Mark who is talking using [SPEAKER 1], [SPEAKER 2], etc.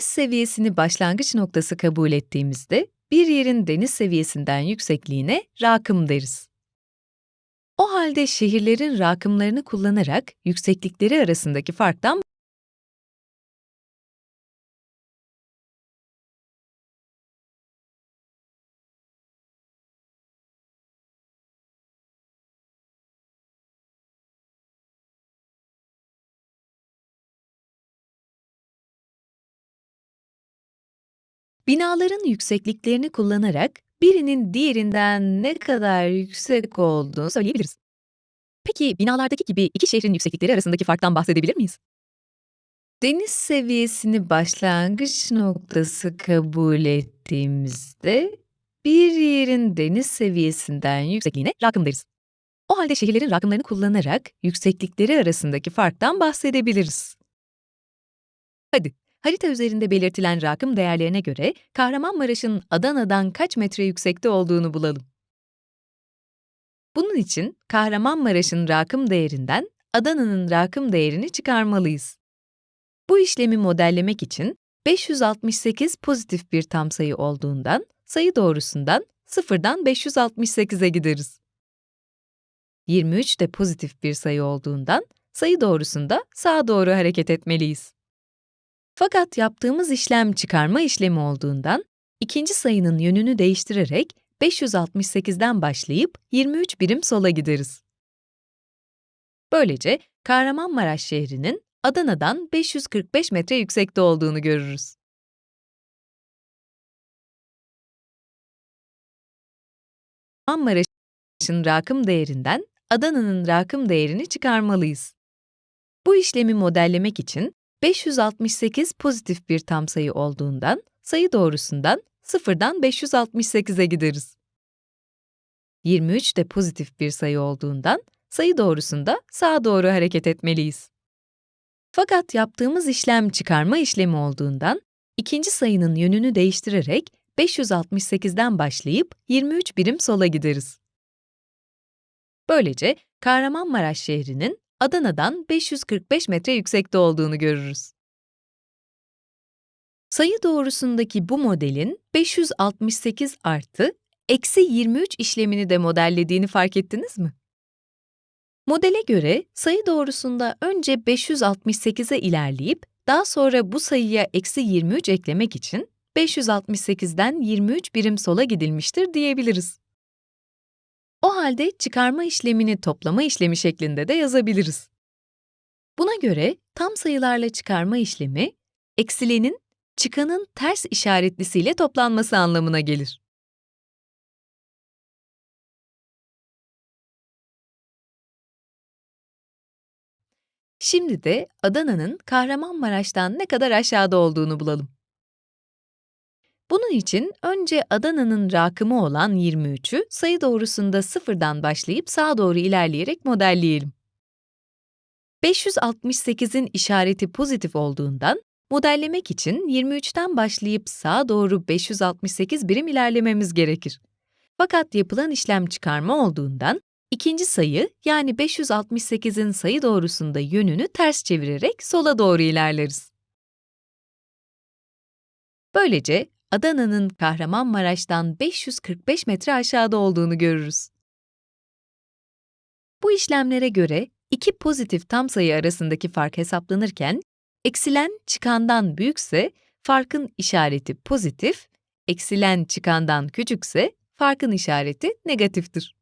[SPEAKER 1] Deniz seviyesini başlangıç noktası kabul ettiğimizde bir yerin deniz seviyesinden yüksekliğine rakım deriz. O halde şehirlerin rakımlarını kullanarak yükseklikleri arasındaki farktan Binaların yüksekliklerini kullanarak birinin diğerinden ne kadar yüksek olduğunu söyleyebiliriz. Peki binalardaki gibi iki şehrin yükseklikleri arasındaki farktan bahsedebilir miyiz? Deniz seviyesini başlangıç noktası kabul ettiğimizde bir yerin deniz seviyesinden yüksekliğine rakım deriz. O halde şehirlerin rakımlarını kullanarak yükseklikleri arasındaki farktan bahsedebiliriz. Hadi Harita üzerinde belirtilen rakım değerlerine göre Kahramanmaraş'ın Adana'dan kaç metre yüksekte olduğunu bulalım. Bunun için Kahramanmaraş'ın rakım değerinden Adana'nın rakım değerini çıkarmalıyız. Bu işlemi modellemek için 568 pozitif bir tam sayı olduğundan sayı doğrusundan 0'dan 568'e gideriz. 23 de pozitif bir sayı olduğundan sayı doğrusunda sağa doğru hareket etmeliyiz. Fakat yaptığımız işlem çıkarma işlemi olduğundan, ikinci sayının yönünü değiştirerek 568'den başlayıp 23 birim sola gideriz. Böylece Kahramanmaraş şehrinin Adana'dan 545 metre yüksekte olduğunu görürüz. Kahramanmaraş'ın rakım değerinden Adana'nın rakım değerini çıkarmalıyız. Bu işlemi modellemek için 568 pozitif bir tam sayı olduğundan sayı doğrusundan 0'dan 568'e gideriz. 23 de pozitif bir sayı olduğundan sayı doğrusunda sağa doğru hareket etmeliyiz. Fakat yaptığımız işlem çıkarma işlemi olduğundan ikinci sayının yönünü değiştirerek 568'den başlayıp 23 birim sola gideriz. Böylece Kahramanmaraş şehrinin Adana'dan 545 metre yüksekte olduğunu görürüz. Sayı doğrusundaki bu modelin 568 artı eksi 23 işlemini de modellediğini fark ettiniz mi? Modele göre sayı doğrusunda önce 568'e ilerleyip daha sonra bu sayıya eksi 23 eklemek için 568'den 23 birim sola gidilmiştir diyebiliriz. O halde çıkarma işlemini toplama işlemi şeklinde de yazabiliriz. Buna göre tam sayılarla çıkarma işlemi, eksilenin çıkanın ters işaretlisiyle toplanması anlamına gelir. Şimdi de Adana'nın Kahramanmaraş'tan ne kadar aşağıda olduğunu bulalım. Bunun için önce Adana'nın rakımı olan 23'ü sayı doğrusunda sıfırdan başlayıp sağa doğru ilerleyerek modelleyelim. 568'in işareti pozitif olduğundan modellemek için 23'ten başlayıp sağa doğru 568 birim ilerlememiz gerekir. Fakat yapılan işlem çıkarma olduğundan ikinci sayı yani 568'in sayı doğrusunda yönünü ters çevirerek sola doğru ilerleriz. Böylece Adana'nın Kahramanmaraş'tan 545 metre aşağıda olduğunu görürüz. Bu işlemlere göre iki pozitif tam sayı arasındaki fark hesaplanırken, eksilen çıkandan büyükse farkın işareti pozitif, eksilen çıkandan küçükse farkın işareti negatiftir.